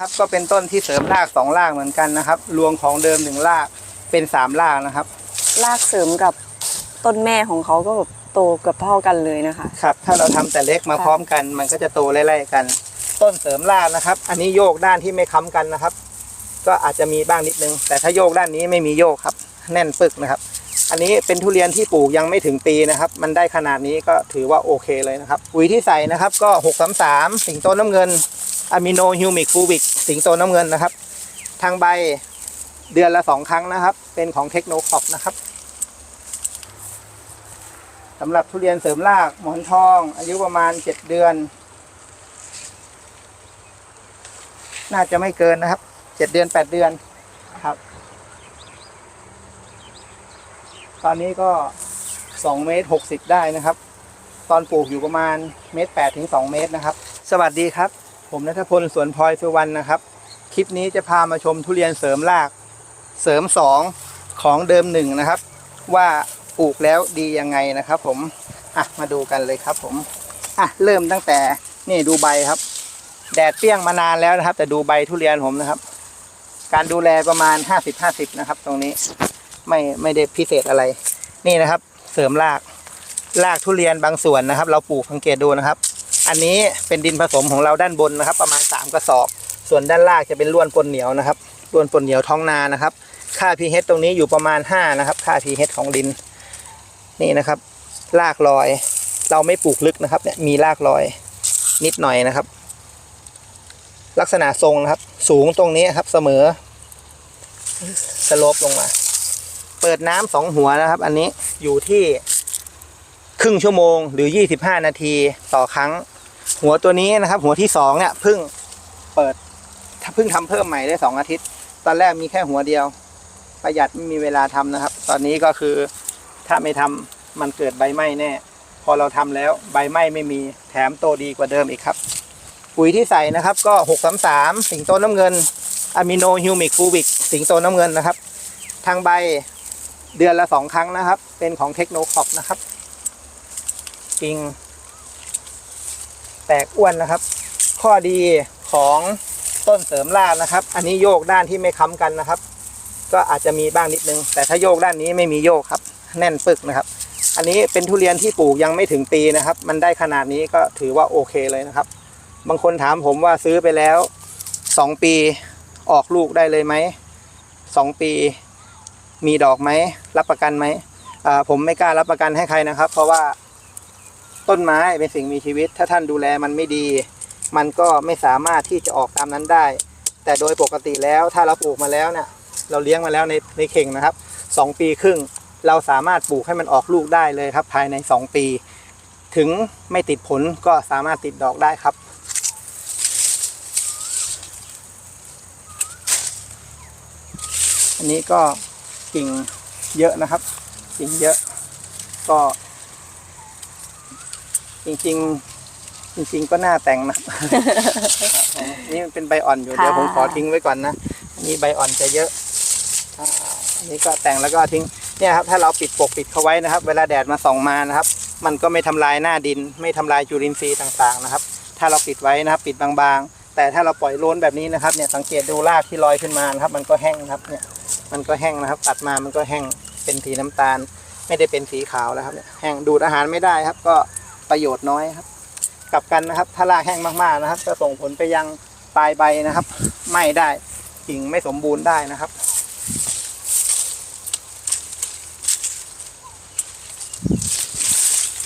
ครับก็เป็นต้นที่เสริมรากสองรากเหมือนกันนะครับ รวงของเดิมหนึ่งรากเป็นสามรากนะครับ รากเสริมกับต้นแม่ของเขาก็แบบโตเกือบเท่ากันเลยนะคะ ครับ ถ้าเราทำแต่เล็กมาค่ะพร้อมกัน มันก็จะโตไล่ๆกัน ต้นเสริมรากนะครับ อันนี้โยกด้านที่ไม่ค้ำกันนะครับ ก็อาจจะมีบ้างนิดนึง แต่ถ้าโยกด้านนี้ไม่มีโยกครับ แน่นปึกนะครับ อันนี้เป็นทุเรียนที่ปลูกยังไม่ถึงปีนะครับ มันได้ขนาดนี้ก็ถือว่าโอเคเลยนะครับปุ๋ยที่ใส่นะครับ ก็6 3 3สิงโตน้ำเงิน อะมิโนฮิวมิกฟูบิกสิงโตน้ำเงินนะครับ ทางใบเดือนละสองครั้งนะครับ เป็นของเทคโนคอปนะครับสำหรับทุเรียนเสริมรากหมอนทอง อายุประมาณเจ็ดเดือน น่าจะไม่เกินนะครับเจ็ดเดือนแปดเดือนครับ ตอนนี้ก็สองเมตรหกสิบได้นะครับ ตอนปลูกอยู่ประมาณเมตรแปดถึงสองเมตรนะครับ สวัสดีครับ ผมนัทพลสวนพลอยสุวรรณนะครับ คลิปนี้จะพามาชมทุเรียนเสริมรากเสริมสองของเดิมหนึ่งนะครับ ว่าปลูกแล้วดียังไงนะครับ ผมอะมาดูกันเลยครับ ผมอะเริ่มตั้งแต่นี่ดูใบครับ แดดเปรี้ยงมานานแล้วนะครับ แต่ดูใบทุเรียนผมนะครับ การดูแลประมาณ 50-50 นะครับ ตรงนี้ไม่ไม่ได้พิเศษอะไร นี่นะครับ เสริมรากรากทุเรียนบางส่วนนะครับ เราปลูกสังเกตดูนะครับ อันนี้เป็นดินผสมของเราด้านบนนะครับ ประมาณ 3 กระสอบ ส่วนด้านล่างจะเป็นล้วนปนเหนียวนะครับล้วนปนเหนียวท้องนานะครับ ค่า pH ตรงนี้อยู่ประมาณ 5 นะครับ ค่า pH ของดิน นี่นะครับรากลอย เราไม่ปลูกลึกนะครับเนี่ยมีรากลอยนิดหน่อยนะครับ ลักษณะทรงนะครับ สูงตรงนี้ครับเสมอสโลปลงมา เปิดน้ำสองหัวนะครับ อันนี้อยู่ที่ครึ่งชั่วโมงหรือ 25 นาทีต่อครั้ง หัวตัวนี้นะครับ หัวที่สองเนี่ยเพิ่งเปิดเพิ่งทำเพิ่มใหม่ได้สองอาทิตย์ ตอนแรกมีแค่หัวเดียว ประหยัดไม่มีเวลาทำนะครับ ตอนนี้ก็คือถ้าไม่ทำมันเกิดใบไหม้แน่ พอเราทำแล้วใบไหม้ไม่มีแถมโตดีกว่าเดิมอีกครับ ปุ๋ยที่ใส่นะครับก็633สิงโตน้ำเงินอะมิโนฮิวมิกฟูบิกสิงโตน้ำเงินนะครับ ทางใบเดือนละสองครั้งนะครับ เป็นของเทคโนคอปนะครับกิ่ง แตกอ้วนนะครับ ข้อดีของต้นเสริมรากนะครับ อันนี้โยกด้านที่ไม่ค้ำกันนะครับ ก็อาจจะมีบ้างนิดนึง แต่ถ้าโยกด้านนี้ไม่มีโยกครับ แน่นปึกนะครับ อันนี้เป็นทุเรียนที่ปลูกยังไม่ถึงปีนะครับ มันได้ขนาดนี้ก็ถือว่าโอเคเลยนะครับ บางคนถามผมว่าซื้อไปแล้วสองปีออกลูกได้เลยไหมสองปีมีดอกไหมรับประกันไหมผมไม่กล้ารับประกันให้ใครนะครับ เพราะว่า ต้นไม้เป็นสิ่งมีชีวิต ถ้าท่านดูแลมันไม่ดี มันก็ไม่สามารถที่จะออกตามนั้นได้ แต่โดยปกติแล้วถ้าเราปลูกมาแล้วเนี่ยเราเลี้ยงมาแล้วในในเข่งนะครับสองปีครึ่งเราสามารถปลูกให้มันออกลูกได้เลยครับภายในสองปี ถึงไม่ติดผลก็สามารถติดดอกได้ครับ อันนี้ก็กิ่งเยอะนะครับ กิ่งเยอะก็ จริง ๆ จริง ๆ ก็น่าแต่งนะ นี่มันเป็นใบอ่อนอยู่ค่ะเดี๋ยวผมขอทิ้งไว้ก่อนนะอันนี่ใบอ่อนจะเยอะอ่าอันนี้ก็แต่งแล้วก็ทิ้ง เนี่ยครับ ถ้าเราปิดปกปิดเขาไว้นะครับ เวลาแดดมาส่องมานะครับ มันก็ไม่ทำลายหน้าดิน ไม่ทำลายจุลินทรีย์ต่างๆนะครับ ถ้าเราปิดไว้นะครับ ปิดบางๆ แต่ถ้าเราปล่อยโล้นแบบนี้นะครับ เนี่ยสังเกตดูรากที่ลอยขึ้นมานะครับ มันก็แห้งนะครับ เนี่ย มันก็แห้งนะครับ ตัดมามันก็แห้งเป็นสีน้ำตาล ไม่ได้เป็นสีขาวแล้วครับเนี่ย แห้งดูดอาหารไม่ได้ครับ ก็ ประโยชน์น้อยครับ กลับกันนะครับ ถ้ารากแห้งมากๆนะครับ จะส่งผลไปยังปลายใบนะครับไหม้ได้กิ่งไม่สมบูรณ์ได้นะครับ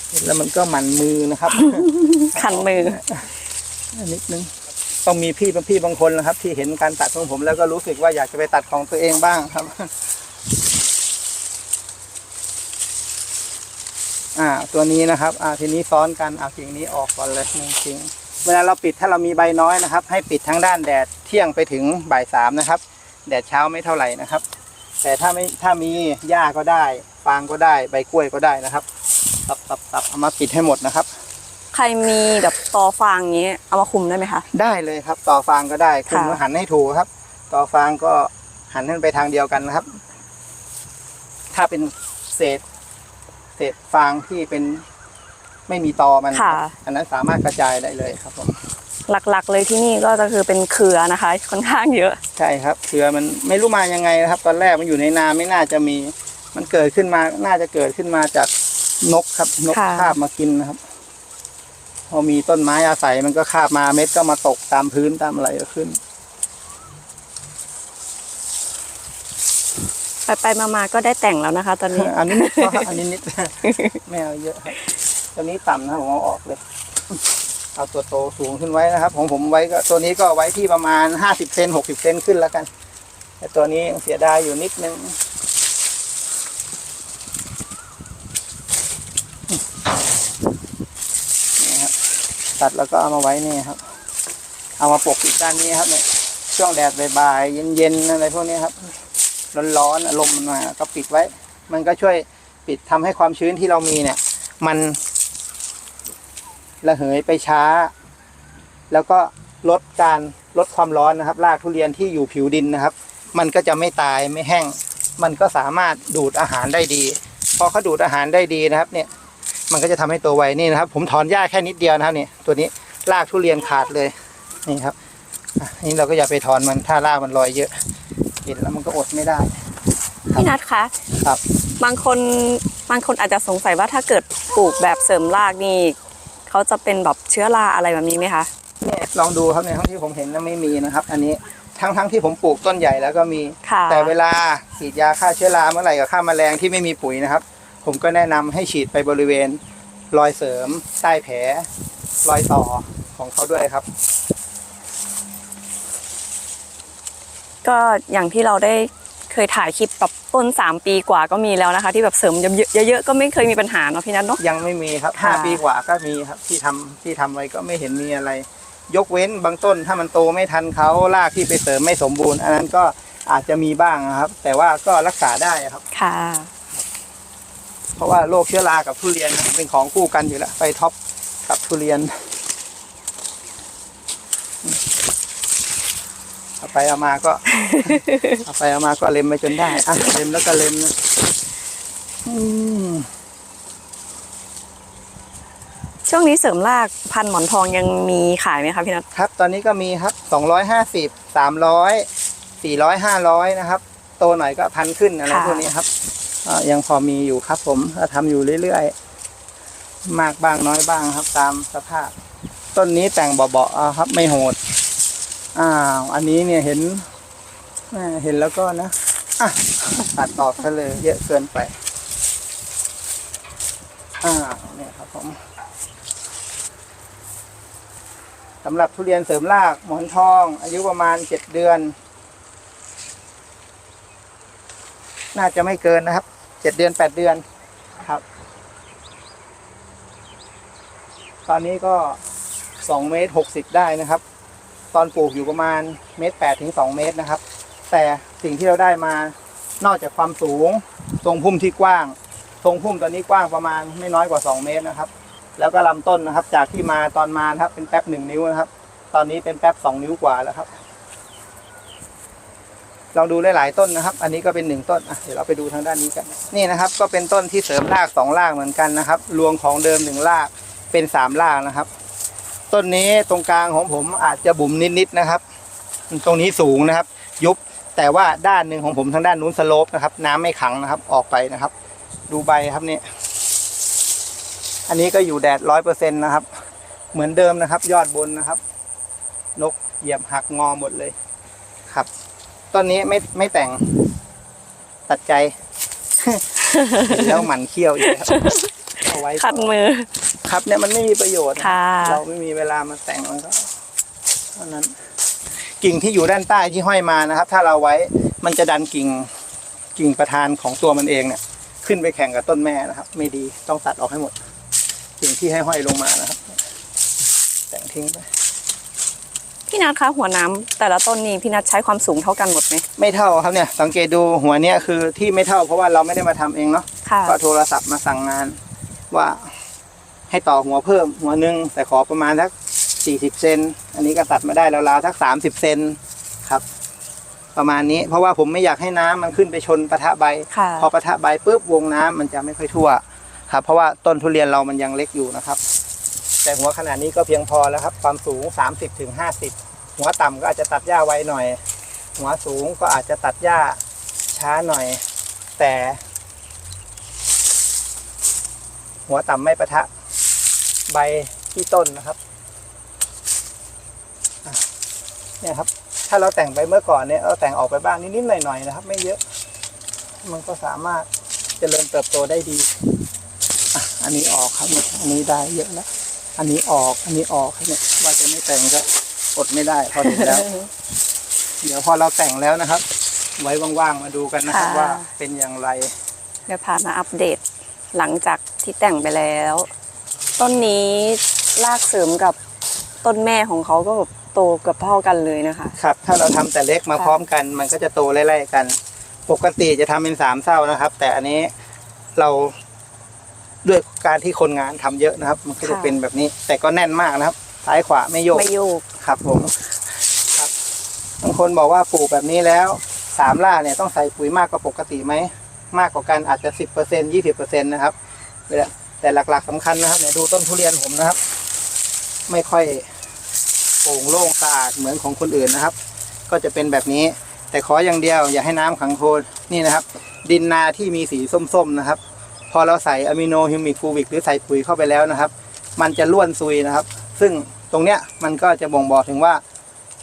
เห็นแล้วมันก็หมันมือนะครับคันมือนิดนึงต้องมีพี่บางพี่บางคนนะครับ ที่เห็นการตัดของผมแล้วก็รู้สึกว่าอยากจะไปตัดของตัวเองบ้างครับ อ่า ตัวนี้นะครับ อ่า ทีนี้ซ้อนกัน เอากิ่งนี้ออกก่อนเลยหนึ่งกิ่ง เวลาเราปิดถ้าเรามีใบน้อยนะครับ ให้ปิดทั้งด้านแดดเที่ยงไปถึงบ่ายสามนะครับ แดดเช้าไม่เท่าไหร่นะครับ แต่ถ้าไม่ ถ้ามีหญ้าก็ได้ ฟางก็ได้ ใบกล้วยก็ได้นะครับ ตับตับตับเอามาปิดให้หมดนะครับ ใครมีแบบตอฟางอย่างนี้เอามาคุมได้ไหมคะ ได้เลยครับ ต่อฟางก็ได้ คุณค่ะหันให้ถูกครับ ต่อฟางก็หันให้มันไปทางเดียวกันนะครับ ถ้าเป็นเศษ เศษฟางที่เป็นไม่มีตอมันค่ะ อันนั้นสามารถกระจายได้เลยครับผมหลักๆ เลยที่นี่ก็จะคือเป็นเครือนะคะ ค่อนข้างเยอะ ใช่ครับเครือมันไม่รู้มายังไงนะครับ ตอนแรกมันอยู่ในนาไม่น่าจะมี มันเกิดขึ้นมาน่าจะเกิดขึ้นมาจากนกครับนกค่ะ คาบมากินนะครับ พอมีต้นไม้อาศัยมันก็คาบมาเม็ดก็มาตกตามพื้นตามอะไรก็ขึ้น ไปไปๆมาๆก็ได้แต่งแล้วนะคะ ตอนนี้ อันนี้นิดก็อันนี้นิดไม่เอาเยอะครับตัวนี้ต่ำนะผมเอาออกเลย เอาตัวโตสูงขึ้นไว้นะครับ ของผมไว้ก็ตัวนี้ก็ไว้ที่ประมาณห้าสิบเซนหกสิบเซนขึ้นแล้วกัน แต่ตัวนี้ยังเสียดายอยู่นิดนึงนี่ครับตัดแล้วก็เอามาไว้นี่ครับ เอามาปกอีกด้านนี้ครับเนี่ยช่วงแดดบ่ายๆเย็นๆอะไรพวกนี้ครับ ร้อนๆอารมณ์มันมาก็ปิดไว้ มันก็ช่วยปิดทำให้ความชื้นที่เรามีเนี่ย มันระเหยไปช้า แล้วก็ลดการลดความร้อนนะครับรากทุเรียนที่อยู่ผิวดินนะครับ มันก็จะไม่ตายไม่แห้ง มันก็สามารถดูดอาหารได้ดี พอเขาดูดอาหารได้ดีนะครับเนี่ยมันก็จะทำให้ตัวไวนี่นะครับ ผมถอนหญ้าแค่นิดเดียวนะครับเนี่ยตัวนี้รากทุเรียนขาดเลยนี่ครับนี่เราก็อย่าไปถอนมันถ้ารากมันลอยเยอะ เห็นแล้วมันก็อดไม่ได้ พี่นัทคะครับ บางคนบางคนอาจจะสงสัยว่าถ้าเกิดปลูกแบบเสริมรากนี่เขาจะเป็นแบบเชื้อราอะไรแบบนี้ไหมคะเนี่ยลองดูครับในทั้งที่ผมเห็นนะไม่มีนะครับ อันนี้ทั้งทั้งที่ผมปลูกต้นใหญ่แล้วก็มี ค่ะแต่เวลาฉีดยาฆ่าเชื้อราเมื่อไหร่กับฆ่าแมลงที่ไม่มีปุ๋ยนะครับ ผมก็แนะนำให้ฉีดไปบริเวณรอยเสริมใต้แผลรอยต่อของเขาด้วยครับ ก็อย่างที่เราได้เคยถ่ายคลิปแบบต้น 3 ปีกว่าก็มีแล้วนะคะ ที่แบบเสริมเยอะๆก็ไม่เคยมีปัญหาเนาะพี่นัทเนาะ ยังไม่มีครับค่ะห้าปีกว่าก็มีครับที่ทำที่ทำไว้ก็ไม่เห็นมีอะไร ยกเว้นบางต้นถ้ามันโตไม่ทันเขารากที่ไปเสริมไม่สมบูรณ์อันนั้นก็อาจจะมีบ้างนะครับ แต่ว่าก็รักษาได้ครับ ค่ะ เพราะว่าโรคเชื้อรากับทุเรียนเป็นของคู่กันอยู่แล้วไฟท็อปกับทุเรียน เอาไปเอามาก็ เอาไปเอามาก็เล็มไปจนได้อะเล็มแล้วก็เล็มนะอืมช่วงนี้เสริมรากพันธุ์หมอนทองยังมีขายไหมคะพี่นัทครับ ตอนนี้ก็มีครับสองร้อยห้าสิบสามร้อยสี่ร้อยห้าร้อยนะครับ โตหน่อยก็พันขึ้นอะไรพวกนี้ครับอ่ายังพอมีอยู่ครับ ผมก็ทำอยู่เรื่อยๆมากบ้างน้อยบ้างครับ ตามสภาพ ต้นนี้แต่งเบาๆเอาครับ ไม่โหด อ้าวอันนี้เนี่ยเห็นเห็นแล้วก็นะอะตัดออกซะเลยเยอะเกินไปอ้าวเนี่ยครับผมสำหรับทุเรียนเสริมรากหมอนทอง อายุประมาณเจ็ดเดือน น่าจะไม่เกินนะครับเจ็ดเดือนแปดเดือนครับ ตอนนี้ก็สองเมตรหกสิบได้นะครับ ตอนปลูกอยู่ประมาณเมตรแปดถึงสองเมตรนะครับ แต่สิ่งที่เราได้มานอกจากความสูง ทรงพุ่มที่กว้าง ทรงพุ่มตอนนี้กว้างประมาณไม่น้อยกว่าสองเมตรนะครับ แล้วก็ลำต้นนะครับ จากที่มาตอนมานะครับเป็นแป๊บหนึ่งนิ้วนะครับ ตอนนี้เป็นแป๊บสองนิ้วกว่าแล้วครับลองดูหลายๆต้นนะครับ อันนี้ก็เป็นหนึ่งต้นเดี๋ยวเราไปดูทางด้านนี้กัน นี่นะครับ ก็เป็นต้นที่เสริมรากสองรากเหมือนกันนะครับ รวมของเดิมหนึ่งรากเป็นสามรากนะครับ ต้นนี้ตรงกลางของผมอาจจะบุ๋มนิดๆนะครับ ตรงนี้สูงนะครับ ยุบแต่ว่าด้านหนึ่งของผมทางด้านนู้นสโลปนะครับ น้ำไม่ขังนะครับออกไปนะครับ ดูใบครับนี่อันนี้ก็อยู่แดดร้อยเปอร์เซ็นต์นะครับ เหมือนเดิมนะครับ ยอดบนนะครับ นกเหยียบหักงอหมดเลยครับต้นนี้ไม่ไม่แต่งตัดใจ แล้วหมันเขี้ยวอีกแล้วเอาไว้ก่อนคัดมือ ครับเนี่ยมันไม่มีประโยชน์นะค่ะ เราไม่มีเวลามาแต่งมันก็เท่านั้น กิ่งที่อยู่ด้านใต้ที่ห้อยมานะครับ ถ้าเราไว้มันจะดันกิ่งกิ่งประธานของตัวมันเองเนี่ย ขึ้นไปแข่งกับต้นแม่นะครับ ไม่ดีต้องตัดออกให้หมด กิ่งที่ให้ห้อยลงมานะครับ แต่งทิ้งไปพี่นัทคะหัวน้ำแต่ละต้นนี่พี่นัทใช้ความสูงเท่ากันหมดไหมไม่เท่าครับเนี่ย สังเกตดูหัวเนี้ยคือที่ไม่เท่าเพราะว่าเราไม่ได้มาทำเองเนาะ ค่ะ ก็โทรศัพท์มาสั่งงานว่า ให้ต่อหัวเพิ่มหัวหนึ่งแต่ขอประมาณสักสี่สิบเซนอันนี้ก็ตัดมาได้ราวๆสักสามสิบเซนครับ ประมาณนี้ เพราะว่าผมไม่อยากให้น้ำมันขึ้นไปชนปะทะใบค่ะพอปะทะใบปุ๊บวงน้ำมันจะไม่ค่อยทั่วครับ เพราะว่าต้นทุเรียนเรามันยังเล็กอยู่นะครับ แต่หัวขนาดนี้ก็เพียงพอแล้วครับ ความสูง 30ถึง50หัวต่ำก็อาจจะตัดหญ้าไวหน่อย หัวสูงก็อาจจะตัดหญ้าช้าหน่อย แต่ หัวต่ำไม่ประทะ ใบที่ต้นนะครับอะเนี่ยครับ ถ้าเราแต่งไปเมื่อก่อนเนี่ยเราแต่งออกไปบ้างนิดๆหน่อยๆนะครับ ไม่เยอะ มันก็สามารถเจริญเติบโตได้ดีอะอันนี้ออกครับเนี่ยอันนี้ได้เยอะแล้วอันนี้ออกอันนี้ออกครับเนี่ยว่าจะไม่แต่งก็อดไม่ได้พอเห็นแล้ว เดี๋ยวพอเราแต่งแล้วนะครับ ไว้ว่างๆมาดูกันนะครับค่ะว่าเป็นอย่างไรเดี๋ยวพามาอัปเดตหลังจากที่แต่งไปแล้ว ต้นนี้ลากเสริมกับต้นแม่ของเขาก็แบบโตเกือบเท่ากันเลยนะคะ ครับ ถ้าเราทำแต่เล็กมาค่ะพร้อมกัน มันก็จะโตไล่ๆกัน ปกติจะทำเป็นสามเศร้านะครับ แต่อันนี้เราด้วยการที่คนงานทำเยอะนะครับ มันก็จะเป็นแบบนี้ แต่ก็แน่นมากนะครับ ซ้ายขวาไม่โยก ไม่โยก ครับผมครับบางคนบอกว่าปลูกแบบนี้แล้วสามล่าเนี่ยต้องใส่ปุ๋ยมากกว่าปกติไหมมากกว่ากันอาจจะสิบเปอร์เซ็นยี่สิบเปอร์เซ็นต์นะครับ แต่หลักๆสำคัญนะครับเนี่ยดูต้นทุเรียนผมนะครับ ไม่ค่อยโปร่งโล่งสะอาดเหมือนของคนอื่นนะครับ ก็จะเป็นแบบนี้ แต่ขออย่างเดียวอย่าให้น้ำขังโคนนี่นะครับ ดินนาที่มีสีส้มๆนะครับ พอเราใส่อะมิโนฮิวมิกฟูวิกหรือใส่ปุ๋ยเข้าไปแล้วนะครับ มันจะล้วนซุยนะครับ ซึ่งตรงเนี้ยมันก็จะบ่งบอกถึงว่า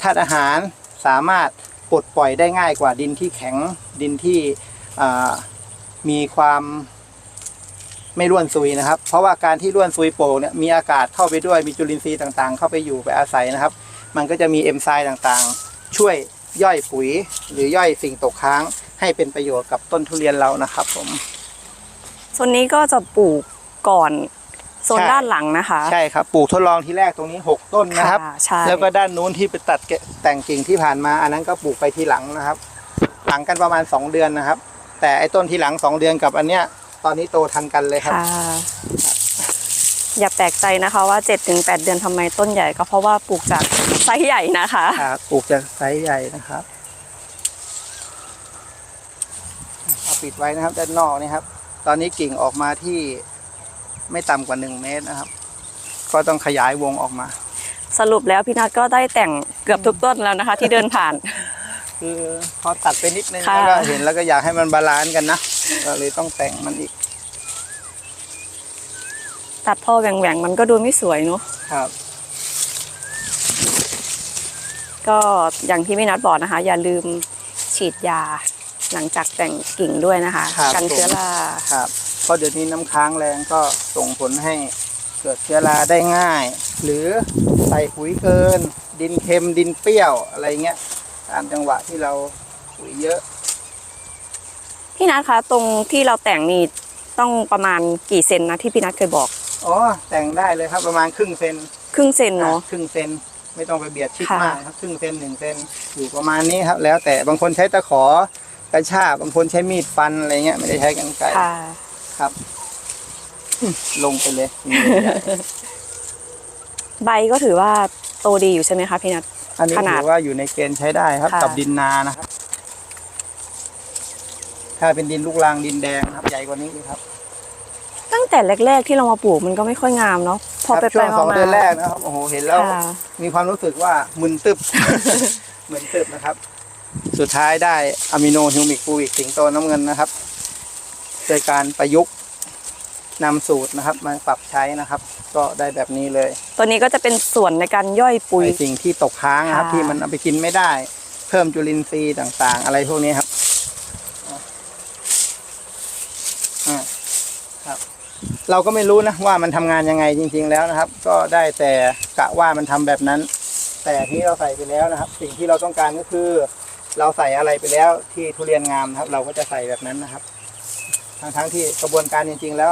ธาตุอาหารสามารถปลดปล่อยได้ง่ายกว่าดินที่แข็งดินที่มีความ ไม่ร่วนซุยนะครับ เพราะว่าการที่ร่วนซุยโป่งเนี่ยมีอากาศเข้าไปด้วยมีจุลินทรีย์ต่างๆ เข้าไปอยู่ไปอาศัยนะครับ มันก็จะมีเอนไซม์ต่างๆ ช่วยย่อยปุ๋ย หรือย่อยสิ่งตกค้าง ให้เป็นประโยชน์กับต้นทุเรียนเรานะครับผมส่วนนี้ก็จะปลูกก่อนโซนใช่ด้านหลังนะคะ ใช่ครับปลูกทดลองที่แรกตรงนี้ 6 ต้นนะครับค่ะใช่แล้วก็ด้านนู้นที่ไปตัดแกะแต่งกิ่งที่ผ่านมา อันนั้นก็ปลูกไปทีหลังนะครับ หลังกันประมาณ 2 เดือนนะครับ แต่ไอ้ต้นที่หลัง 2 เดือนกับอันเนี้ย ตอนนี้โตทันกันเลยครับ ค่ะ อย่าแปลกใจนะคะว่า 7-8 เดือนทำไมต้นใหญ่ก็เพราะว่าปลูกจากไซส์ใหญ่นะคะ ครับปลูกจากไซส์ใหญ่นะครับเอาปิดไว้นะครับ ด้านนอกนี่ครับ ตอนนี้กิ่งออกมาที่ไม่ต่ำกว่า 1 เมตรนะครับ ก็ต้องขยายวงออกมา สรุปแล้วพี่นัทก็ได้แต่งเกือบทุกต้นแล้วนะคะ ที่เดินผ่าน คือพอตัดไปนิดนึงค่ะ แล้วก็เห็นแล้วก็อยากให้มันบาลานซ์กันนะก็เลยต้องแต่งมันอีกตัดพ่อแหว่งๆมันก็ดูไม่สวยเนาะ ครับก็อย่างที่พี่นัทบอกนะคะ อย่าลืมฉีดยา หลังจากแต่งกิ่งด้วยนะคะครับกันเชื้อราครับเพราะเดี๋ยวนี้น้ำค้างแรงก็ส่งผลให้เกิดเชื้อราได้ง่าย หรือใส่ปุ๋ยเกิน ดินเค็มดินเปรี้ยวอะไรเงี้ย ตามจังหวะที่เราปุ๋ยเยอะพี่นัทคะตรงที่เราแต่งนี่ต้องประมาณกี่เซนนะที่พี่นัทเคยบอกอ๋อแต่งได้เลยครับประมาณครึ่งเซนครึ่งเซนเนาะครึ่งเซนไม่ต้องไปเบียดชิดค่ะมากครับครึ่งเซนหนึ่งเซนอยู่ประมาณนี้ครับ แล้วแต่บางคนใช้ตะขอกระชากบางคนใช้มีดฟันอะไรเงี้ยไม่ได้ใช้กันไกรค่ะครับอืมลงไปเลย ใบก็ถือว่าโตดีอยู่ใช่ไหมคะพี่นัท อันนี้ขนาดถือว่าอยู่ในเกณฑ์ใช้ได้ครับ ค่ะ กับดินนานะครับ ถ้าเป็นดินลูกรังดินแดงนะครับ ใหญ่กว่านี้อีกครับตั้งแต่แรก ๆ ที่เรามาปลูกมันก็ไม่ค่อยงามเนาะพอคไปรับไปช่วงสองมาเดือนแรกนะครับโอ้โหเห็นแล้ว ค่ะมีความรู้สึกว่ามึนตึบ เหมือนตึบนะครับ สุดท้ายได้อะมิโนฮิวมิกฟูอิกสิงโตน้ำเงินนะครับโดยการประยุกต์ นำสูตรนะครับมาปรับใช้นะครับ ก็ได้แบบนี้เลยตัวนี้ก็จะเป็นส่วนในการย่อยปุ๋ย ไอ้สิ่งที่ตกค้างนะครับ ค่ะ ที่มันเอาไปกินไม่ได้ เพิ่มจุลินทรีย์ต่างๆ อะไรพวกนี้ครับอ่าครับ เราก็ไม่รู้นะว่ามันทำงานยังไงจริง ๆแล้วนะครับ ก็ได้แต่กะว่ามันทำแบบนั้น แต่ที่เราใส่ไปแล้วนะครับ สิ่งที่เราต้องการก็คือ เราใส่อะไรไปแล้วที่ทุเรียนงามนะครับ เราก็จะใส่แบบนั้นนะครับ ทั้งๆที่กระบวนการจริง ๆ แล้ว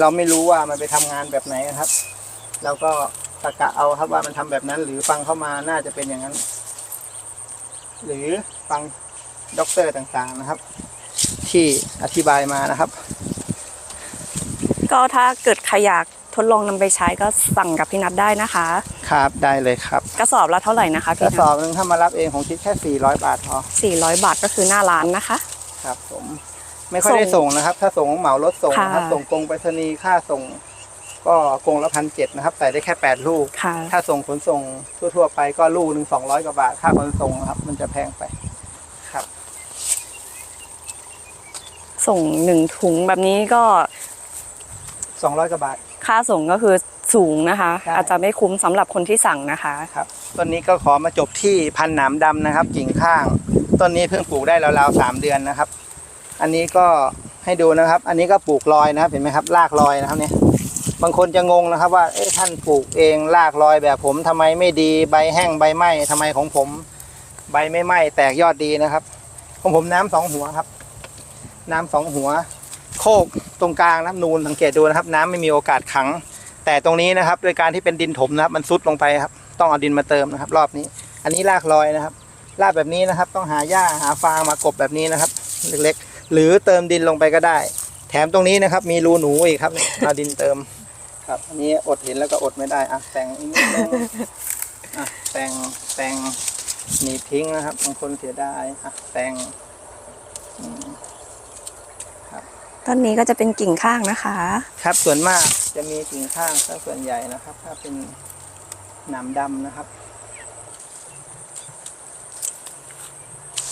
เราไม่รู้ว่ามันไปทำงานแบบไหนนะครับ เราก็ตะกะเอาครับว่ามันทำแบบนั้น หรือฟังเข้ามาน่าจะเป็นอย่างนั้น หรือฟังด็อกเตอร์ต่างๆนะครับ ที่อธิบายมานะครับ ก็ถ้าเกิดใครอยากทดลองนำไปใช้ก็สั่งกับพี่นัทได้นะคะ ครับได้เลยครับ กระสอบละเท่าไหร่นะคะกพี่ระนัสอทบหนึ่งถ้ามารับเองผมคิดแค่ 400 บาทพอ400 บาทก็คือหน้าร้านนะคะ ครับผม ไม่ค่อยได้ส่งนะครับ ถ้าส่งเหมารถส่งนะครับค่ะส่งกรงไปรษณีย์ค่าส่ง ก็กรงละพันเจ็ดนะครับ ใส่ได้แค่แปดลูกค่ะถ้าส่งขนส่งทั่วๆไปก็ลูกหนึ่งสองร้อยกว่าบาท ค่าขนส่งนะครับ มันจะแพงไปครับ ส่งหนึ่งถุงแบบนี้ก็สองร้อยกว่าบาท ค่าส่งก็คือสูงนะคะใช่อาจจะไม่คุ้มสำหรับคนที่สั่งนะคะครับต้นนี้ก็ขอมาจบที่พันหนามดำนะครับ กิ่งข้าง ต้นนี้เพิ่งปลูกได้ราวๆสามเดือนนะครับ อันนี้ก็ให้ดูนะครับ อันนี้ก็ปลูกลอยนะครับ เห็นไหมครับรากลอยนะครับเนี่ยบางคนจะงงนะครับว่าเอ๊ะท่านปลูกเองรากลอยแบบผมทำไมไม่ดีใบแห้งใบไหม้ทำไมของผม ใบไม่ไหม้แตกยอดดีนะครับ ของผมน้ำสองหัวครับ น้ำสองหัว โคกตรงกลางนะครับนูนสังเกตดูนะครับ น้ำไม่มีโอกาสขัง แต่ตรงนี้นะครับโดยการที่เป็นดินถมนะครับ มันซุดลงไปครับ ต้องเอาดินมาเติมนะครับ รอบนี้ อันนี้รากลอยนะครับรากแบบนี้นะครับ ต้องหาหญ้าหาฟางมากบแบบนี้นะครับ เล็กๆ หรือเติมดินลงไปก็ได้ แถมตรงนี้นะครับ มีรูหนูอีกครับเอาดินเติม ครับอันนี้อดเห็นแล้วก็อดไม่ได้อะแต่งอีกนิดนึงอะแต่งแต่งหนีบทิ้งนะครับบางคนเสียดายอะแต่งอืมต้นนี้ก็จะเป็นกิ่งข้างนะคะ ครับส่วนมากจะมีกิ่งข้างซะส่วนใหญ่นะครับ ถ้าเป็นหนามดำนะครับ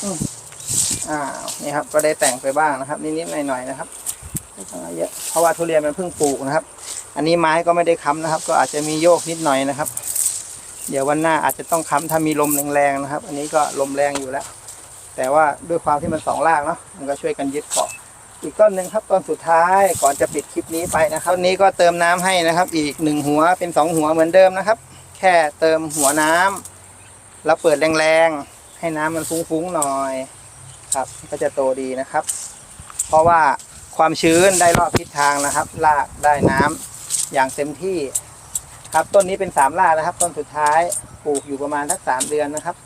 อืม อ่านี่ครับก็ได้แต่งไปบ้างนะครับ นิดๆหน่อยๆนะครับไม่ต้องเยอะเพราะว่าทุเรียนมันเพิ่งปลูกนะครับ อันนี้ไม้ก็ไม่ได้ค้ำนะครับ ก็อาจจะมีโยกนิดหน่อยนะครับ เดี๋ยววันหน้าอาจจะต้องค้ำถ้ามีลมแรงๆนะครับ อันนี้ก็ลมแรงอยู่แล้ว แต่ว่าด้วยความที่มันสองรากเนาะมันก็ช่วยกันยึดเกาะอีกต้นหนึ่งครับต้นสุดท้ายก่อนจะปิดคลิปนี้ไปนะครับต้นนี้ก็เติมน้ำให้นะครับ อีกหนึ่งหัวเป็นสองหัวเหมือนเดิมนะครับ แค่เติมหัวน้ำแล้วเปิดแรงๆให้น้ำมันฟุ้งๆหน่อย ครับ ก็จะโตดีนะครับ เพราะว่าความชื้นได้รอบทิศทางนะครับรากได้น้ำอย่างเต็มที่ครับต้นนี้เป็นสามรากนะครับ ต้นสุดท้ายปลูกอยู่ประมาณสักสามเดือนนะครับ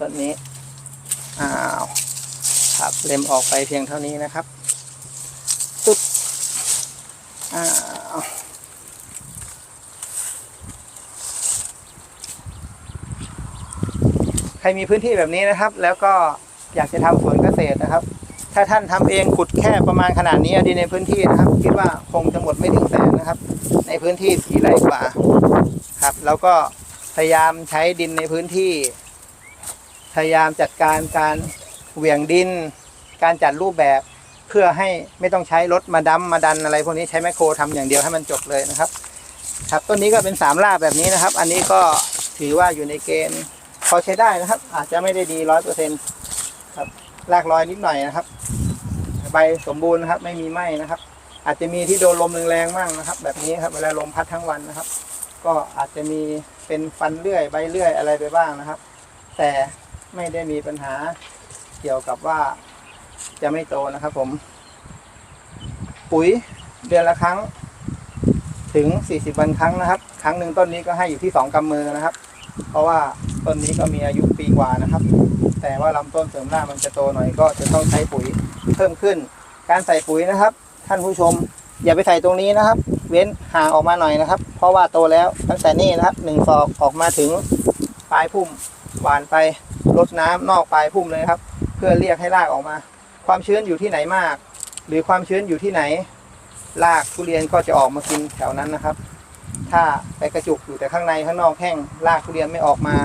ต้นนี้อ้าวครับเล็มออกไปเพียงเท่านี้นะครับตึ๊บอ่าวใครมีพื้นที่แบบนี้นะครับ แล้วก็ อยากจะทำสวนเกษตรนะครับ ถ้าท่านทำเองขุดแค่ประมาณขนาดนี้ดินในพื้นที่นะครับ คิดว่าคงจะหมดไม่ถึงแสนนะครับ ในพื้นที่สี่ไร่กว่าครับ แล้วก็พยายามใช้ดินในพื้นที่ พยายามจัดการการเหวี่ยงดิน การจัดรูปแบบเพื่อให้ไม่ต้องใช้รถมาดัมมาดันอะไรพวกนี้ใช้แมคโครทำอย่างเดียวให้มันจบเลยนะครับ ครับต้นนี้ก็เป็นสามรากแบบนี้นะครับ อันนี้ก็ถือว่าอยู่ในเกณฑ์พอใช้ได้นะครับ อาจจะไม่ได้ดีร้อยเปอร์เซ็นต์ ครับรากรอยนิดหน่อยนะครับ ใบสมบูรณ์นะครับ ไม่มีไหม้นะครับ อาจจะมีที่โดนลมแรงๆมั่งนะครับ แบบนี้ครับ เวลาลมพัดทั้งวันนะครับ ก็อาจจะมีเป็นฟันเลื่อยใบเลื่อยอะไรไปบ้างนะครับ แต่ไม่ได้มีปัญหาเกี่ยวกับว่าจะไม่โตนะครับ ผม ปุ๋ยเดือนละครั้ง ถึง 40 วันครั้งนะครับ ครั้งหนึ่งต้นนี้ก็ให้อยู่ที่ 2กำมือนะครับ เพราะว่าต้นนี้ก็มีอายุปีกว่านะครับ แต่ว่าลำต้นเสริมรากมันจะโตหน่อยก็จะต้องใช้ปุ๋ยเพิ่มขึ้น การใส่ปุ๋ยนะครับ ท่านผู้ชม อย่าไปใส่ตรงนี้นะครับ เว้นห่างออกมาหน่อยนะครับ เพราะว่าโตแล้วตั้งแต่นี่นะครับหนึ่งศอกออกมาถึงปลายพุ่มหวานไปลดน้ำนอกปลายพุ่มเลยครับ เพื่อเรียกให้รากออกมา ความชื้นอยู่ที่ไหนมาก หรือความชื้นอยู่ที่ไหนรากทุเรียนก็จะออกมากินแถวนั้นนะครับ ถ้าไปกระจุกอยู่แต่ข้างในข้างนอกแห้งรากทุเรียนไม่ออกมา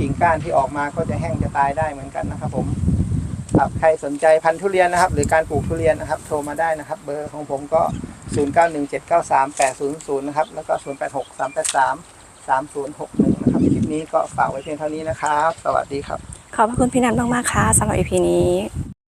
กิ่งก้านที่ออกมาก็จะแห้งจะตายได้เหมือนกันนะครับ ผมครับใครสนใจพันธุ์ทุเรียนนะครับ หรือการปลูกทุเรียนนะครับ โทรมาได้นะครับ เบอร์ของผมก็ 0917938000 นะครับ แล้วก็ 0863833061 นะครับ คลิปนี้ก็ฝากไว้เพียงเท่านี้นะครับ สวัสดีครับ ขอบพระคุณพี่นันมากๆค่ะสำหรับ EP นี้